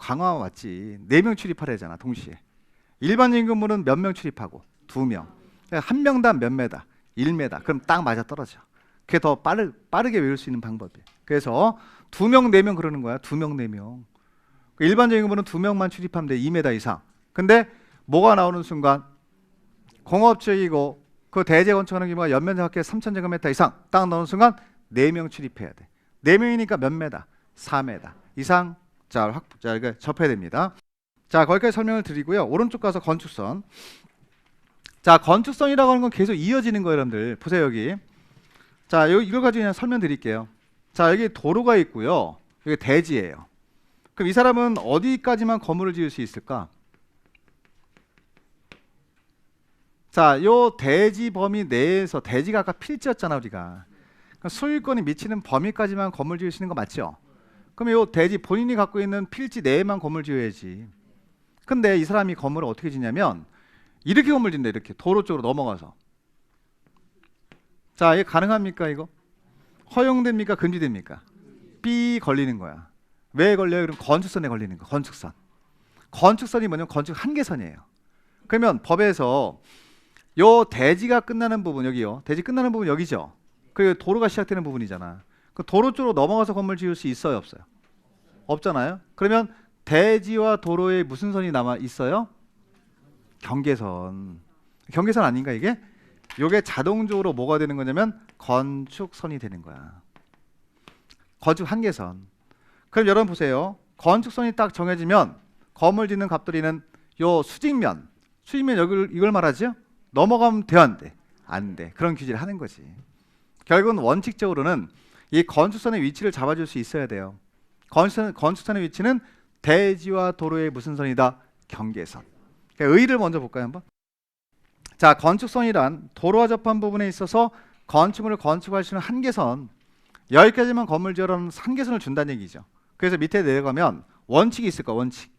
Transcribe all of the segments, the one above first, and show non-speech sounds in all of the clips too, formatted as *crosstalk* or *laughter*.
강화 왔지. 네 명 출입하래잖아 동시에. 일반적인 건물은 몇 명 출입하고 두 명. 한 명당 몇 메다? 1메다. 그럼 딱 맞아 떨어져. 그게 더 빠르, 빠르게 외울 수 있는 방법이에요. 그래서 두 명, 네 명 그러는 거야. 두 명, 네 명. 그 일반적인 건물은 두 명만 출입하면 돼. 2m 이상. 근데 뭐가 나오는 순간 공업적이고 그 대재 건축하는 규모가 연면적 합계 3,000제곱미터 이상 딱 나오는 순간 네 명 출입해야 돼. 네 명이니까 몇 메다? 4m 이상 자, 확, 자, 이거 접해야 됩니다. 자, 거기까지 설명을 드리고요. 오른쪽 가서 건축선. 자, 건축선이라고 하는 건 계속 이어지는 거예요, 여러분들. 보세요, 여기. 자, 여기 이걸 가지고 그냥 설명드릴게요. 자, 여기 도로가 있고요. 여기 대지예요. 그럼 이 사람은 어디까지만 건물을 지을 수 있을까? 자, 요 대지 범위 내에서 대지가 아까 필지였잖아, 우리가. 그러니까 소유권이 미치는 범위까지만 건물 지을 수 있는 거 맞죠? 그럼 요 대지 본인이 갖고 있는 필지 내에만 건물 지어야지. 근데 이 사람이 건물을 어떻게 짓냐면 이렇게 건물 짓는다 이렇게. 도로 쪽으로 넘어가서. 자 이게 가능합니까 이거? 허용됩니까 금지됩니까? 삐 걸리는 거야. 왜 걸려요? 그럼 건축선에 걸리는 거 건축선. 건축선이 뭐냐면 건축 한계선이에요. 그러면 법에서 요 대지가 끝나는 부분 여기요. 대지 끝나는 부분 여기죠? 그리고 도로가 시작되는 부분이잖아 그 도로 쪽으로 넘어가서 건물 지을 수 있어요 없어요 없잖아요 그러면 대지와 도로에 무슨 선이 남아 있어요? 경계선. 경계선 아닌가 이게? 요게 자동적으로 뭐가 되는 거냐면 건축선이 되는 거야. 건축 한계선. 그럼 여러분 보세요. 건축선이 딱 정해지면 건물 짓는 갑돌이는 요 수직면, 수직면 여기를 이걸 말하죠? 넘어가면 돼 안 돼? 안 돼. 그런 규제를 하는 거지. 결국은 원칙적으로는 이 건축선의 위치를 잡아줄 수 있어야 돼요. 건축선, 건축선의 위치는 대지와 도로의 무슨 선이다? 경계선. 그러니까 의를 먼저 볼까요, 한번? 자, 건축선이란 도로와 접한 부분에 있어서 건축물을 건축할 수 있는 한계선 여기까지만 건물 지으라는 한계선을 준다는 얘기죠. 그래서 밑에 내려가면 원칙이 있을 까 원칙.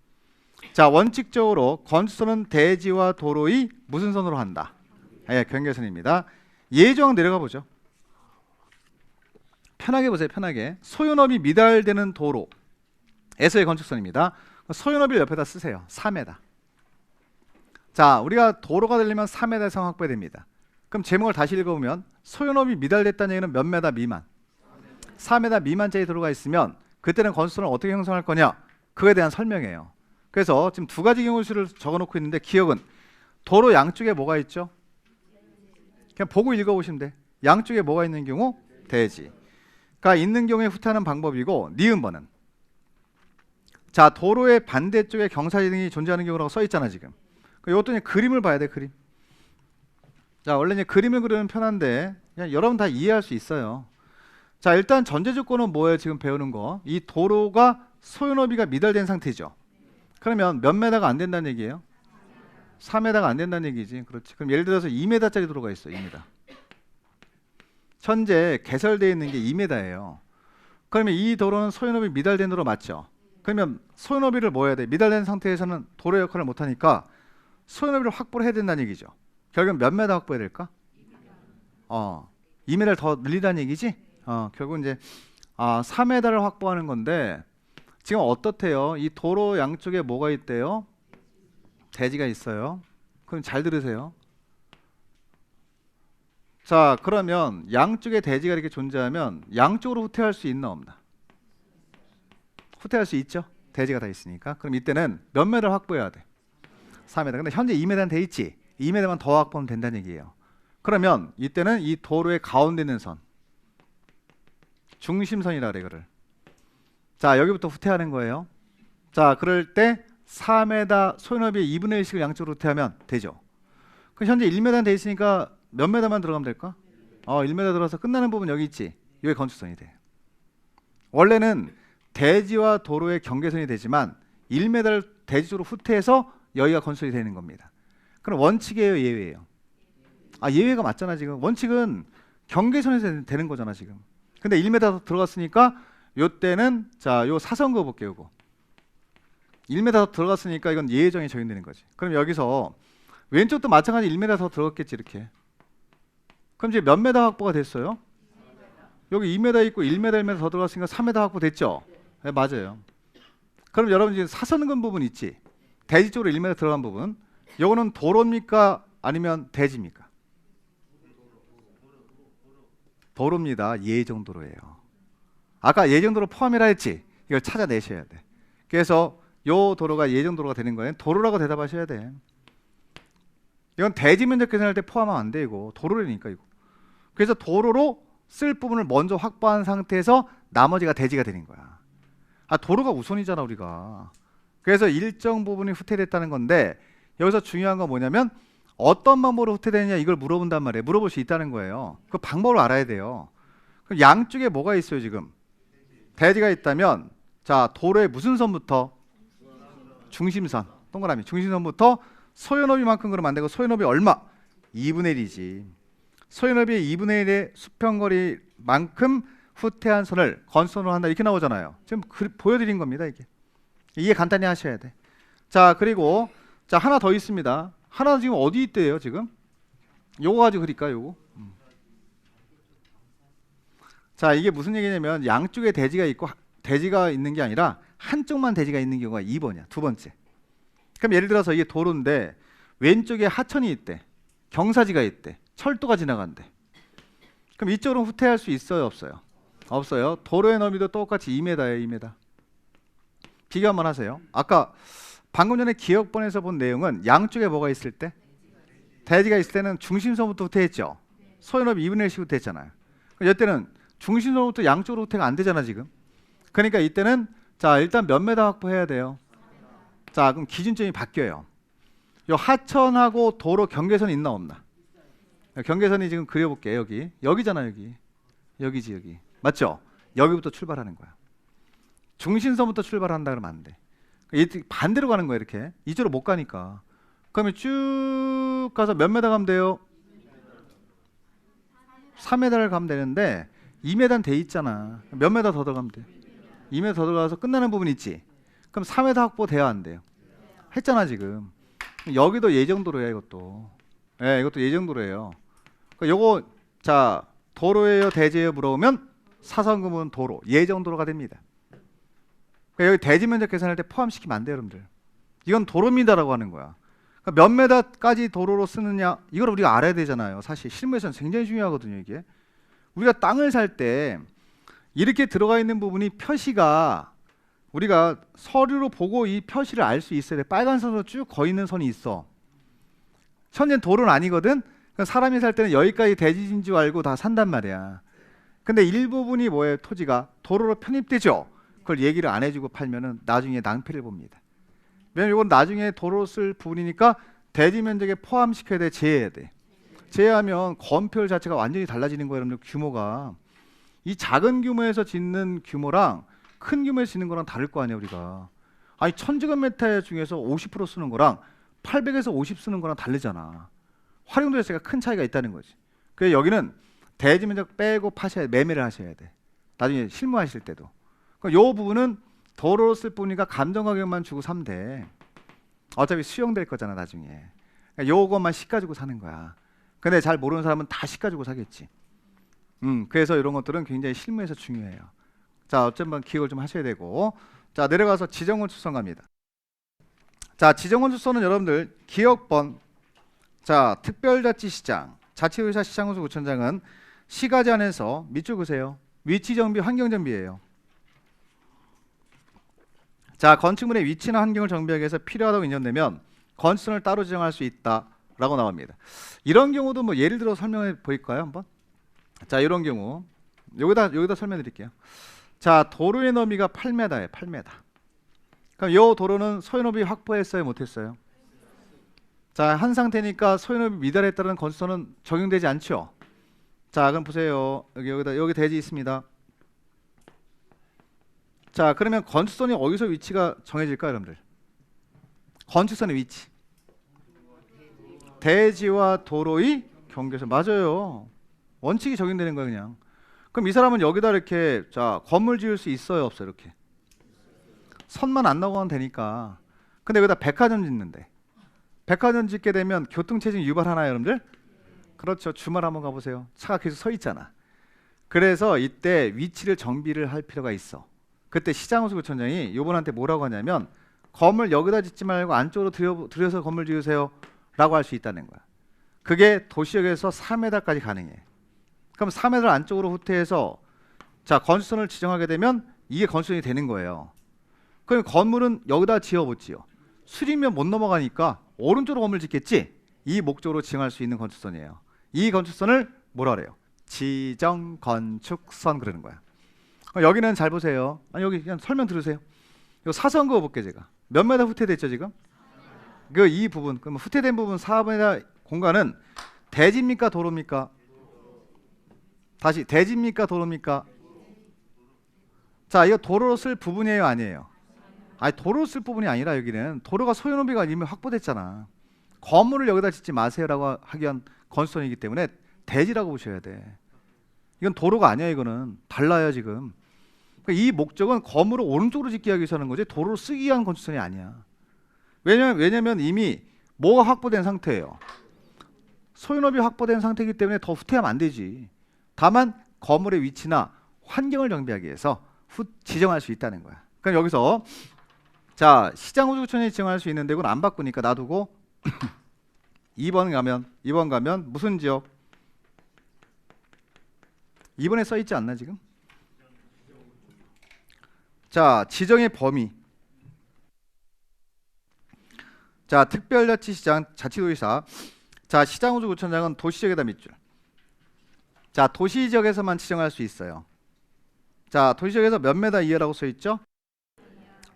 자, 원칙적으로 건축선은 대지와 도로의 무슨 선으로 한다? 예, 경계선입니다. 예조항 내려가 보죠. 편하게 보세요, 편하게. 소유업이 미달되는 도로. 에서의 건축선입니다. 소유너비를 옆에다 쓰세요. 3m. 자, 우리가 도로가 되려면 3m 이상 확보됩니다. 그럼 제목을 다시 읽어보면 소유업이 미달됐다는 얘기는 몇 메다 미만? 4m 미만짜리 도로가 있으면 그때는 건축선을 어떻게 형성할 거냐? 그거에 대한 설명이에요. 그래서 지금 두 가지 경우 수를 적어놓고 있는데 기억은 도로 양쪽에 뭐가 있죠? 그냥 보고 읽어보시면 돼. 양쪽에 뭐가 있는 경우? 대지 가 있는 경우에 후퇴하는 방법이고 니은 번은 자 도로의 반대쪽에 경사지 등이 존재하는 경우라고 써 있잖아 지금. 이것도 그냥 그림을 봐야 돼 그림. 자 원래 이제 그림을 그리면 편한데 그냥 여러분 다 이해할 수 있어요. 자 일단 전제 조건은 뭐예요 지금 배우는 거? 이 도로가 소유너비가 미달된 상태죠. 그러면 몇 메다가 안 된다는 얘기예요? 4메다가 안 된다는 얘기지. 그렇지. 그럼 예를 들어서 2메다짜리 도로가 있어. 2메다. 현재 개설되어 있는 게 2메다예요. 그러면 이 도로는 소유너비 미달된 도로 맞죠? 그러면 소유너비를 뭐 해야 돼? 미달된 상태에서는 도로 역할을 못 하니까 소유너비를 확보를 해야 된다는 얘기죠. 결국 몇 메다 확보해야 될까? 어, 2m를 더 늘리다는 얘기지? 어, 결국 이제 아, 4m를 확보하는 건데 지금 어떻대요? 이 도로 양쪽에 뭐가 있대요? 대지가 있어요. 그럼 잘 들으세요. 자, 그러면 양쪽에 대지가 이렇게 존재하면 양쪽으로 후퇴할 수 있나 없나? 후퇴할 수 있죠. 대지가 다 있으니까. 그럼 이때는 몇 메를 확보해야 돼? 4m. 근데 현재 2m는 돼 있지. 2m만 더 확보하면 된다는 얘기예요. 그러면 이때는 이 도로의 가운데 있는 선 중심선이라 그래 그를. 자 여기부터 후퇴하는 거예요. 자 그럴 때 4m 소유너비의 2분의 1씩을 양쪽으로 후퇴하면 되죠. 그럼 현재 1m는 돼 있으니까 몇 m만 들어가면 될까? 어 1m 들어서 끝나는 부분 여기 있지. 여기 건축선이 돼. 원래는 대지와 도로의 경계선이 되지만 1m를 대지 쪽으로 후퇴해서 여기가 건설이 되는 겁니다. 그럼 원칙이에요, 예외예요? 아 예외가 맞잖아 지금. 원칙은 경계선에서 되는 거잖아 지금. 근데 1m 들어갔으니까 요때는 자 요 사선 거 볼게요, 이거. 1m 들어갔으니까 이건 예정에 적용되는 거지. 그럼 여기서 왼쪽도 마찬가지 1m 더 들어갔겠지 이렇게. 그럼 이제 몇 m 확보가 됐어요? 여기 2m 있고 1m, 1m 더 들어갔으니까 3m 확보 됐죠? 네, 맞아요. 그럼 여러분 지금 사선근 부분 있지? 대지 쪽으로 1m 들어간 부분. 요거는 도로입니까? 아니면 대지입니까? 도로입니다. 예 정도로예요. 아까 예 정도로 포함이라 했지? 이걸 찾아내셔야 돼. 그래서 요 도로가 예 정도로가 되는 거예요. 도로라고 대답하셔야 돼. 이건 대지 면적 계산할 때 포함하면 안 돼, 이거. 도로라니까, 이거. 그래서 도로로 쓸 부분을 먼저 확보한 상태에서 나머지가 대지가 되는 거야. 아, 도로가 우선이잖아, 우리가. 그래서 일정 부분이 후퇴됐다는 건데 여기서 중요한 건 뭐냐면 어떤 방법으로 후퇴되느냐 이걸 물어본단 말이에요. 물어볼 수 있다는 거예요. 그 방법을 알아야 돼요. 그럼 양쪽에 뭐가 있어요, 지금? 대지가 있다면 자, 도로의 무슨 선부터 중심선. 동그라미. 중심선부터 소요너비만큼 그러면 안 되고 소요너비 얼마? 2분의 1이지. 소요너비의 2분의 1의 수평거리만큼 후퇴한 선을 건선으로 한다 이렇게 나오잖아요. 지금 그, 보여드린 겁니다 이게. 이해 간단히 하셔야 돼. 자 그리고 자 하나 더 있습니다. 하나 지금 어디 있대요 지금? 요거 가지고 그릴까 요거? 음. 자 이게 무슨 얘기냐면 양쪽에 대지가 있고 하- 대지가 있는 게 아니라 한쪽만 대지가 있는 경우가 2번이야 두 번째. 그럼 예를 들어서 이게 도로인데 왼쪽에 하천이 있대, 경사지가 있대, 철도가 지나간대. 그럼 이쪽으로 후퇴할 수 있어요 없어요? 없어요. 도로의 너비도 똑같이 2m예요 2m. 비교 한번 하세요. 아까 방금 전에 기억본에서 본 내용은 양쪽에 뭐가 있을 때? 대지가 있을 때는 중심선부터 후퇴했죠. 소연업이 2분의 1씩 후퇴했잖아요. 이때는 중심선부터 양쪽으로 후퇴가 안 되잖아 지금. 그러니까 이때는 자 일단 몇 메다 확보해야 돼요. 자 그럼 기준점이 바뀌어요. 요 하천하고 도로 경계선이 있나 없나? 경계선이 지금 그려볼게요 여기 여기잖아 여기 여기지 여기 맞죠? 여기부터 출발하는 거야. 중심선부터 출발한다 그러면 안 돼. 이 반대로 가는 거야 이렇게 이쪽으로 못 가니까. 그러면 쭉 가서 몇 메다 가면 돼요? 3m를 가면 되는데 2m는 돼 있잖아. 몇 메다 더 들어가면 돼? 2m 더 들어가서 끝나는 부분 있지. 그럼 3m 확보 돼야 안 돼요? 했잖아 지금. 여기도 예정도로야 이것도. 예, 이것도 예정도로예요. 그 요거 자 도로예요 대지예요 물어보면 사선금은 도로 예정도로가 됩니다. 그러니까 여기 대지 면적 계산할 때 포함시키면 안 돼요, 여러분들. 이건 도로입니다라고 하는 거야. 그러니까 몇 메다까지 도로로 쓰느냐 이걸 우리가 알아야 되잖아요. 사실 실무에서는 굉장히 중요하거든요, 이게. 우리가 땅을 살 때 이렇게 들어가 있는 부분이 표시가 우리가 서류로 보고 이 표시를 알 수 있어야 돼. 빨간 선으로 쭉 거 있는 선이 있어. 현재는 도로는 아니거든. 그러니까 사람이 살 때는 여기까지 대지인 줄 알고 다 산단 말이야. 근데 일부분이 뭐예요? 토지가 도로로 편입되죠. 그걸 얘기를 안 해주고 팔면은 나중에 낭패를 봅니다. 왜냐면 이건 나중에 도로 쓸 부분이니까 대지 면적에 포함시켜야 돼, 제해야 돼. 제해하면 건폐율 자체가 완전히 달라지는 거예요, 여러분들 규모가. 이 작은 규모에서 짓는 규모랑 큰 규모에서 짓는 거랑 다를 거 아니에요, 우리가. 아니 천제곱미터 중에서 50% 쓰는 거랑 800에서 50 쓰는 거랑 다르잖아. 활용도 자체가 큰 차이가 있다는 거지. 그래서 여기는 대지 면적 빼고 파셔야 매매를 하셔야 돼. 나중에 실무하실 때도. 그요 부분은 도로로 쓸 뿐이니까 감정 가격만 주고 사면 돼. 어차피 수용될 거잖아 나중에. 그러니까 요것만 시 가지고 사는 거야. 근데 잘 모르는 사람은 다 시 가지고 사겠지. 음, 그래서 이런 것들은 굉장히 실무에서 중요해요. 자, 어쨌든 기억을 좀 하셔야 되고. 자, 내려가서 지정건축선 갑니다. 자, 지정건축선은 여러분들 기억번. 자, 특별자치시장, 자치의사 시장군수 구청장은 시가지 안에서 밑줄 그세요. 위치 정비, 환경 정비예요. 자, 건축물의 위치나 환경을 정비하기 위해서 필요하다고 인정되면 건축선을 따로 지정할 수 있다라고 나옵니다. 이런 경우도 뭐 예를 들어 설명해 보일까요, 한번? 자, 이런 경우 여기다 여기다 설명해 드릴게요. 자, 도로의 너비가 8m예요, 8m. 그럼 이 도로는 소유너비 확보했어요, 못했어요? 자, 한 상태니까 소유너비 미달에 따른 건축선은 적용되지 않죠. 자, 그럼 보세요. 여기 여기다 여기 대지 있습니다. 자, 그러면 건축선이 어디서 위치가 정해질까요, 여러분들? 건축선의 위치. 대지와 도로의 경계선 맞아요. 원칙이 적용되는 거예요, 그냥. 그럼 이 사람은 여기다 이렇게 자 건물 지을 수 있어요, 없어요, 이렇게. 선만 안 나오면 되니까. 근데 여기다 백화점 짓는데. 백화점 짓게 되면 교통체증 유발하나요, 여러분들? 그렇죠. 주말 한번 가보세요. 차가 계속 서 있잖아. 그래서 이때 위치를 정비를 할 필요가 있어. 그때 시장호수 구청장이 요번한테 뭐라고 하냐면 건물 여기다 짓지 말고 안쪽으로 들여, 들여서 건물 지으세요 라고 할 수 있다는 거야. 그게 도시역에서 4m까지 가능해. 그럼 4m 안쪽으로 후퇴해서 자 건수선을 지정하게 되면 이게 건수선이 되는 거예요. 그럼 건물은 여기다 지어보지요. 수리면 못 넘어가니까 오른쪽으로 건물 짓겠지. 이 목적으로 지정할 수 있는 건축선이에요. 이 건축선을 뭐라 그래요? 지정 건축선 그러는 거야. 어, 여기는 잘 보세요. 아니 여기 그냥 설명 들으세요. 이 사선 그어 볼게 제가. 몇 메다 후퇴됐죠 지금? 그 이 부분, 그럼 후퇴된 부분 4m 공간은 대지입니까 도로입니까? 다시 대지입니까 도로입니까? 자, 이거 도로로 쓸 부분이에요, 아니에요? 아니 도로로 쓸 부분이 아니라 여기는 도로가 소유 노비가 이미 확보됐잖아. 건물을 여기다 짓지 마세요라고 하기 위한 건설이기 때문에 대지라고 보셔야 돼. 이건 도로가 아니야 이거는 달라요 지금. 그러니까 이 목적은 건물을 오른쪽으로 짓기 위해서 하는 거지 도로로 쓰기 위한 건축선이 아니야. 왜냐면 왜냐면 이미 뭐가 확보된 상태예요. 소유업이 확보된 상태이기 때문에 더 후퇴하면 안 되지. 다만 건물의 위치나 환경을 정비하기 위해서 후, 지정할 수 있다는 거야. 그러니까 여기서 자 시장 호주구청이 지정할 수 있는데 이건 안 바꾸니까 놔두고 *clears throat* 2번 가면 2번 가면 무슨 지역? 2번에 써 있지 않나 지금? 자 지정의 범위. 자 특별자치시장 자치도지사. 자 시장호주구청장은 도시지역에다 밑줄. 자 도시지역에서만 지정할 수 있어요. 자 도시지역에서 몇 메다 이하라고 써 있죠?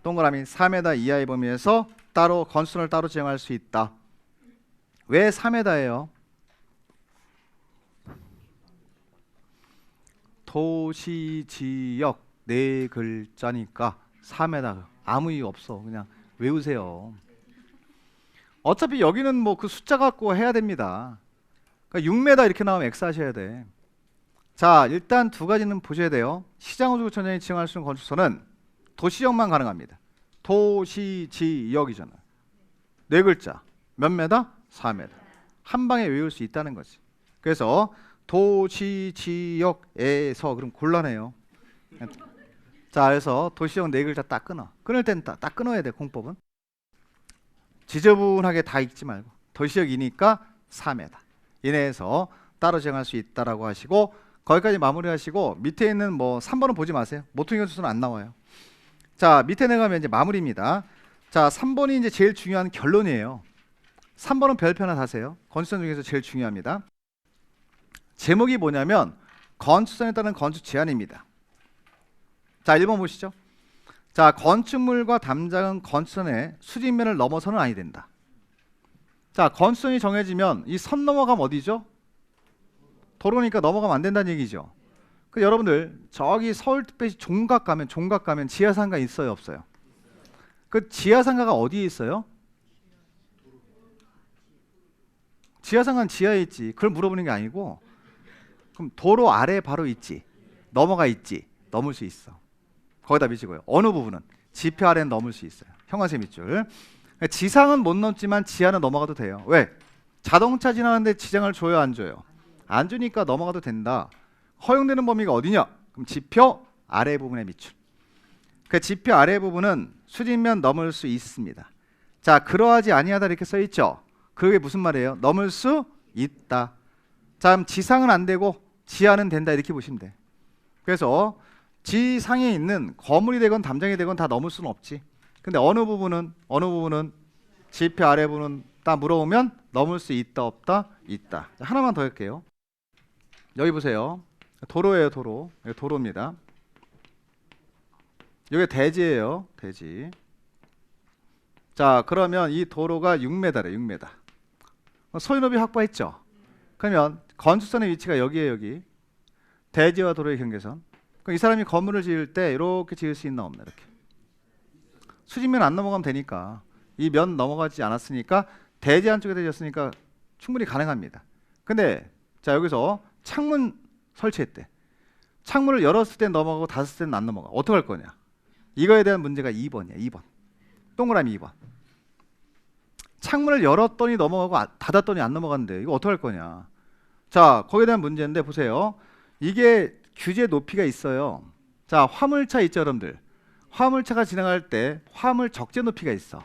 동그라미 4m 이하의 범위에서 따로 건수를 따로 지정할 수 있다. 왜 3m예요? 도시 지역 네 글자니까 3m 아무 이유 없어. 그냥 외우세요. 어차피 여기는 뭐 그 숫자 갖고 해야 됩니다. 그러니까 6m 이렇게 나오면 X 하셔야 돼. 자, 일단 두 가지는 보셔야 돼요. 시장호주구청장이 지정할 수 있는 건축소는 도시지역만 가능합니다. 도시지역이잖아. 네 글자. 몇 메다? 4m. 한 방에 외울 수 있다는 거지. 그래서 도시지역에서 그럼 곤란해요. 자, 그래서 도시지역 네 글자 딱 끊어. 끊을 땐 딱 딱 끊어야 돼. 공법은. 지저분하게 다 읽지 말고 도시지역이니까 4m 이내에서 따로 정할 수 있다라고 하시고 거기까지 마무리하시고 밑에 있는 뭐 3번은 보지 마세요. 모퉁이 건수는 안 나와요. 자, 밑에 내가면 이제 마무리입니다. 자, 3번이 이제 제일 중요한 결론이에요. 3번은 별표 하나 다세요. 건축선 중에서 제일 중요합니다. 제목이 뭐냐면 건축선에 따른 건축 제한입니다. 자, 1번 보시죠. 자, 건축물과 담장은 건축선의 수직면을 넘어서는 아니 된다. 자, 건축선이 정해지면 이 선 넘어가면 어디죠? 도로니까 넘어가면 안 된다는 얘기죠. 그 여러분들 저기 서울 특별시 종각 가면 종각 가면 지하상가 있어요, 없어요? 그 지하상가가 어디에 있어요? 지하상가는 지하에 있지. 그걸 물어보는 게 아니고 그럼 도로 아래 바로 있지. 넘어가 있지. 넘을 수 있어. 거기다 미치고요. 어느 부분은 지표 아래는 넘을 수 있어요. 형광색 밑줄. 지상은 못 넘지만 지하는 넘어가도 돼요. 왜? 자동차 지나가는데 지장을 줘요, 안 줘요? 안 주니까 넘어가도 된다. 허용되는 범위가 어디냐? 그럼 지표 아래 부분의 밑줄. 그 지표 아래 부분은 수직면 넘을 수 있습니다. 자, 그러하지 아니하다 이렇게 써 있죠. 그게 무슨 말이에요? 넘을 수 있다. 자, 그럼 지상은 안 되고 지하는 된다 이렇게 보시면 돼. 그래서 지상에 있는 거물이 되건 담장이 되건 다 넘을 수는 없지. 근데 어느 부분은 어느 부분은 지표 아래 부분은 딱 물어보면 넘을 수 있다 없다 있다. 자, 하나만 더 할게요. 여기 보세요. 도로예요, 도로. 여기 도로입니다. 이게 대지예요, 대지. 자, 그러면 이 도로가 6m래, 6m. 소유업이 확보했죠. 그러면 건축선의 위치가 여기에 여기. 대지와 도로의 경계선. 그럼 이 사람이 건물을 지을 때 이렇게 지을 수 있나 없나 이렇게. 수직면 안 넘어가면 되니까 이 면 넘어가지 않았으니까 대지 안쪽에 되졌으니까 충분히 가능합니다. 근데 자 여기서 창문 설치했대. 창문을 열었을 때 넘어가고 닫았을 때는 안 넘어가. 어떻게 할 거냐? 이거에 대한 문제가 2번이야. 2번. 동그라미 2번. 창문을 열었더니 넘어가고 아- 닫았더니 안 넘어갔는데 이거 어떻게 할 거냐? 자, 거기에 대한 문제인데 보세요. 이게 규제 높이가 있어요. 자, 화물차 있죠, 여러분들. 화물차가 지나갈 때 화물 적재 높이가 있어.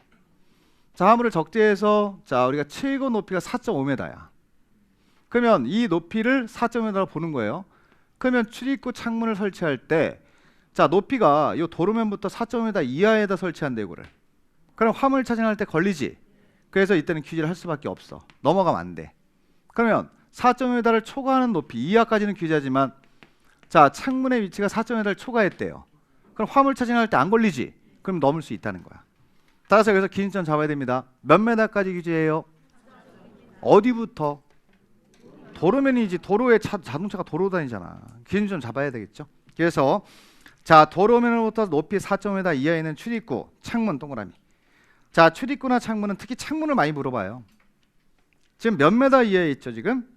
자, 화물을 적재해서 자, 우리가 최고 높이가 4.5m야. 그러면 이 높이를 4.5m로 보는 거예요. 그러면 출입구 창문을 설치할 때 자, 높이가 이 도로면부터 4.5m 이하에다 설치한대 이거를. 그럼 화물차 지나갈 때 걸리지. 그래서 이때는 규제를 할 수밖에 없어. 넘어가면 안 돼. 그러면 4.5m를 초과하는 높이 이하까지는 규제하지만 자, 창문의 위치가 4.5m를 초과했대요. 그럼 화물차 지나갈 때안 걸리지. 그럼 넘을 수 있다는 거야. 따라서 여기서 기준점 잡아야 됩니다. 몇 메다까지 규제해요? 어디부터? 도로면이지 도로에 차, 자동차가 도로 다니잖아. 기준점 잡아야 되겠죠. 그래서 자 도로면으로부터 높이 4.5m 이하에 있는 출입구, 창문 동그라미. 자 출입구나 창문은 특히 창문을 많이 물어봐요. 지금 몇 메다 이하에 있죠 지금?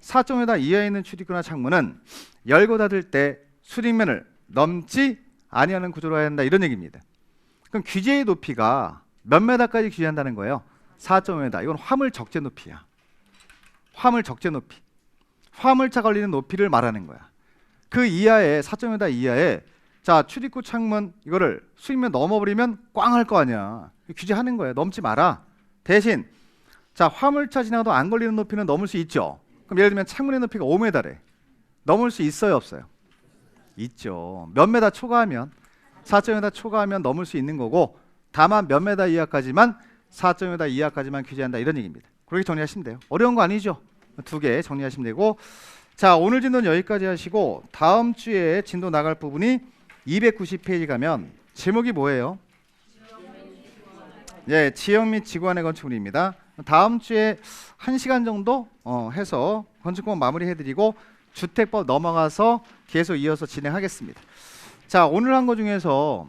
4.5m 이하에 있는 출입구나 창문은 열고 닫을 때 수립면을 넘지 아니하는 구조로 해야 한다 이런 얘기입니다. 그럼 규제의 높이가 몇 메다까지 규제한다는 거예요? 4.5m. 이건 화물 적재 높이야. 화물 적재 높이. 화물차 걸리는 높이를 말하는 거야. 그 이하에 4.5m 이하에 자 출입구 창문 이거를 수입면 넘어버리면 꽝 할 거 아니야. 규제하는 거야. 넘지 마라. 대신 자 화물차 지나가도 안 걸리는 높이는 넘을 수 있죠. 그럼 예를 들면 창문의 높이가 5m래. 넘을 수 있어요, 없어요? 있죠. 몇 메다 초과하면 4.5m 초과하면 넘을 수 있는 거고 다만 몇 메다 이하까지만 4.5m 이하까지만 규제한다 이런 얘기입니다. 그렇게 정리하시면 돼요. 어려운 거 아니죠? 두 개 정리하시면 되고 자 오늘 진도는 여기까지 하시고 다음 주에 진도 나갈 부분이 290페이지 가면 제목이 뭐예요? 예, 지역 및 지구안의 건축물입니다. 다음 주에 한 시간 정도 어, 해서 건축공원 마무리해드리고 주택법 넘어가서 계속 이어서 진행하겠습니다. 자 오늘 한 거 중에서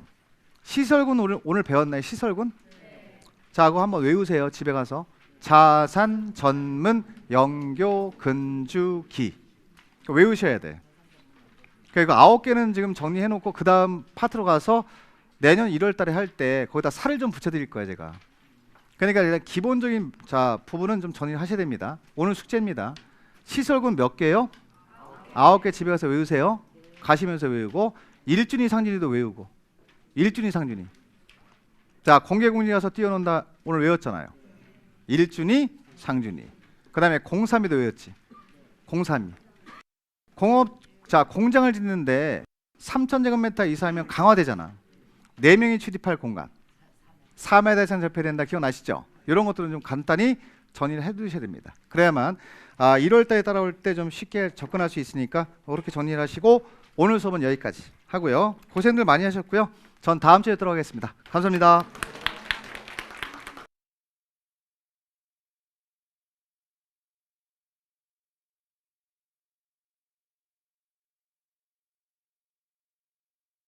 시설군 오늘, 오늘 배웠나요? 시설군? 자 그거 한번 외우세요. 집에 가서 자산, 전문, 영교, 근주기 외우셔야 돼. 그러니까 아홉 개는 지금 정리해 놓고 그 다음 파트로 가서 내년 1월 달에 할 때 거기다 살을 좀 붙여 드릴 거예요 제가. 그러니까 일단 기본적인 자 부분은 좀 정리하셔야 됩니다. 오늘 숙제입니다. 시설군 몇 개요? 아홉 개 집에 가서 외우세요. 가시면서 외우고 일준이 상준이도 외우고 일준이 상준이. 자 공개공지 가서 뛰어논다 오늘 외웠잖아요. 일준이 상준이. 그 다음에 공삼이도 외웠지. 공삼이. 공업 자 공장을 짓는데 3천 제곱미터 이상이면 강화되잖아. 네 명이 출입할 공간. 3m 이상 접해된다 기억나시죠? 이런 것들은 좀 간단히 정리를 해두셔야 됩니다. 그래야만 아, 1월달에 따라올 때 좀 쉽게 접근할 수 있으니까 그렇게 정리를 하시고 오늘 수업은 여기까지 하고요. 고생들 많이 하셨고요. 전 다음 주에 들어가겠습니다. 감사합니다.